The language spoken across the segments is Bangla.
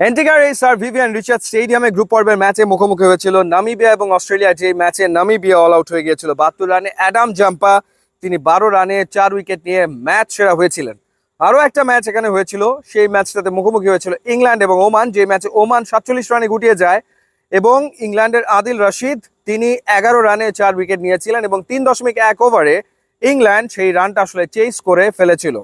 এন্টিগার এই স্যার ভিভিয়ান রিচার্ড স্টেডিয়ামে গ্রুপ পর্বের ম্যাচে মুখোমুখি হয়েছিল নামিবিয়া এবং অস্ট্রেলিয়া যে ম্যাচে নামিবিয়া অল আউট হয়ে গিয়েছিল। বাহাত্তর রানে অ্যাডাম জাম্পা, তিনি বারো রানে চার উইকেট নিয়ে ম্যাচ সেরা হয়েছিলেন। আরও একটা ম্যাচ এখানে হয়েছিল, সেই ম্যাচটাতে মুখোমুখি হয়েছিল ইংল্যান্ড এবং ওমান, যে ম্যাচে ওমান সাতচল্লিশ রানে গুটিয়ে যায় এবং ইংল্যান্ডের আদিল রশিদ, তিনি এগারো রানে চার উইকেট নিয়েছিলেন এবং তিন দশমিক এক ওভারে ইংল্যান্ড সেই রানটা আসলে চেস করে ফেলেছিল।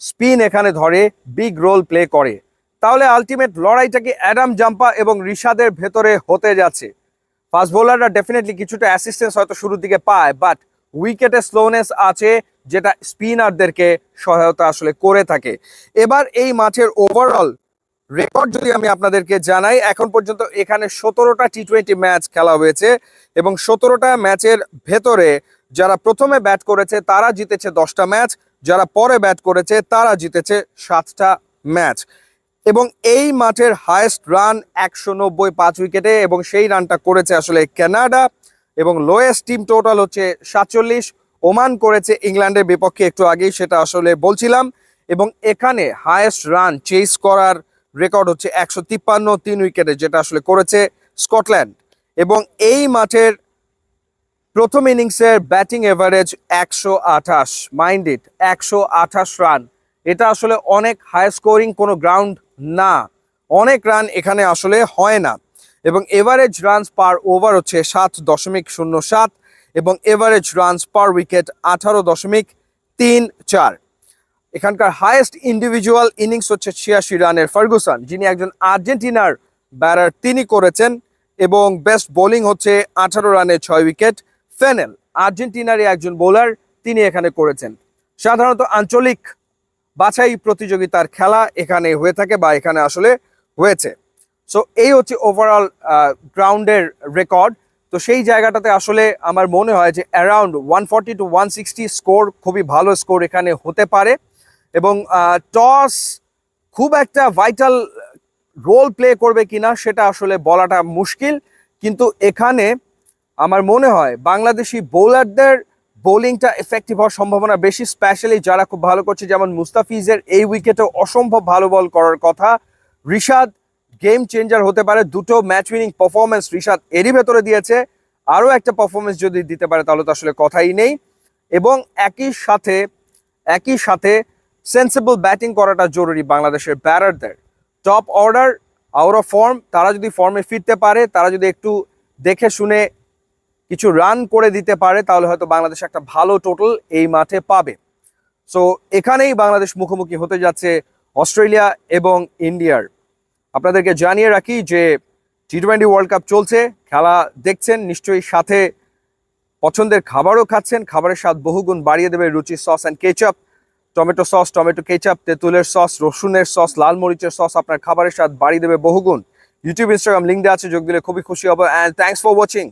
স্পিন এখানে ধরে, বিগ রোল প্লে করে। তাহলে আলটিমেট লড়াইটা কি অ্যাডাম জাম্পা এবং রিশাদের ভেতরে হতে যাচ্ছে। ফাস্ট বোলাররা ডেফিনেটলি কিছুটা অ্যাসিস্ট্যান্স হয়তো শুরুর দিকে পায় বাট উইকেটে স্লোনেস আছে যেটা স্পিনারদেরকে সহায়তা আসলে করে থাকে। এবার এই মাঠের ওভারঅল রেকর্ড যদি আমি আপনাদেরকে জানাই, এখন পর্যন্ত এখানে সতেরোটা টি টোয়েন্টি ম্যাচ খেলা হয়েছে এবং সতেরোটা ম্যাচের ভেতরে যারা প্রথমে ব্যাট করেছে, তারা জিতেছে দশটা ম্যাচ যারা পরে ব্যাট করেছে, তারা জিতেছে সাতটা ম্যাচ এবং এই মাঠের হায়েস্ট রান একশো নব্বই পাঁচ উইকেটে এবং সেই রানটা করেছে আসলে কানাডা এবং লোয়েস্ট টিম টোটাল হচ্ছে সাতচল্লিশ। ওমান করেছে ইংল্যান্ডের বিপক্ষে একটু আগেই সেটা আসলে বলছিলাম। এবং এখানে হায়েস্ট রান চেস করার রেকর্ড হচ্ছে একশো তিপ্পান্ন তিন উইকেটে যেটা আসলে করেছে স্কটল্যান্ড। এবং এই মাঠের প্রথম ইনিংসের ব্যাটিং এভারেজ একশো আঠাশ। মাইন্ডেড একশো আঠাশ রান এটা আসলে অনেক হাই স্কোরিং কোনো গ্রাউন্ড না। অনেক রান এখানে আসলে হয় না। এবং এভারেজ রানস পার ওভার হচ্ছে সাত দশমিক শূন্য সাত এবং এভারেজ রানস পার উইকেট আঠারো দশমিক তিন চার। এখানকার হাইয়েস্ট ইন্ডিভিজুয়াল ইনিংস হচ্ছে ছিয়াশি রানের ফার্গুসন, যিনি একজন আর্জেন্টিনার ব্যাটার তিনি করেছেন এবং বেস্ট বোলিং হচ্ছে আঠারো রানে ছয় উইকেট ফেনেল আর্জেন্টিনারই একজন বোলার তিনি এখানে করেছেন। সাধারণত আঞ্চলিক বাছাই প্রতিযোগিতার খেলা এখানে হয়ে থাকে বা এখানে আসলে হয়েছে। সো এই হচ্ছে ওভারঅল গ্রাউন্ডের রেকর্ড তো সেই জায়গাটাতে আসলে আমার মনে হয় যে around one forty to one sixty score খুবই ভালো স্কোর এখানে হতে পারে এবং টস খুব একটা ভাইটাল রোল প্লে করবে কিনা সেটা আসলে বলাটা মুশকিল। কিন্তু এখানে আমার মনে হয় বাংলাদেশি বোলারদের বোলিংটা এফেক্টিভ হওয়ার সম্ভাবনা বেশি স্পেশালি যারা খুব ভালো করছে, যেমন মুস্তাফিজের এই উইকেটে অসম্ভব ভালো বল করার কথা। রিশাদ গেম চেঞ্জার হতে পারে, দুটো ম্যাচ উইনিং পারফরমেন্স রিশাদ এরই ভেতরে দিয়েছে। আরও একটা পারফরমেন্স যদি দিতে পারে, তাহলে তো আসলে কথাই নেই। এবং একই সাথে একই সাথে সেন্সেবল ব্যাটিং করাটা জরুরি বাংলাদেশের ব্যাটারদের top order out of form তারা যদি ফর্মে ফিরতে পারে, তারা যদি একটু দেখে শুনে কিছু রান করে দিতে পারে, তাহলে হয়তো বাংলাদেশ একটা ভালো টোটাল এই মাঠে পাবে। সো এখানেই বাংলাদেশ মুখোমুখি হতে যাচ্ছে অস্ট্রেলিয়া এবং ইন্ডিয়ার আপনাদেরকে জানিয়ে রাখি যে টি টোয়েন্টি ওয়ার্ল্ড কাপ চলছে, খেলা দেখছেন, নিশ্চয়ই সাথে পছন্দের খাবারও খাচ্ছেন, খাবারের স্বাদ বহুগুণ বাড়িয়ে দেবে Ruchi sauce and ketchup tomato sauce tomato ketchup তেঁতুলের সস রসুনের সস লাল মরিচের সস আপনার খাবারের স্বাদ বাড়িয়ে দেবে বহুগুণ। ইউটিউব ইনস্টাগ্রাম লিঙ্ক দেওয়া আছে, যোগ দিলে খুবই খুশি হব। And thanks for watching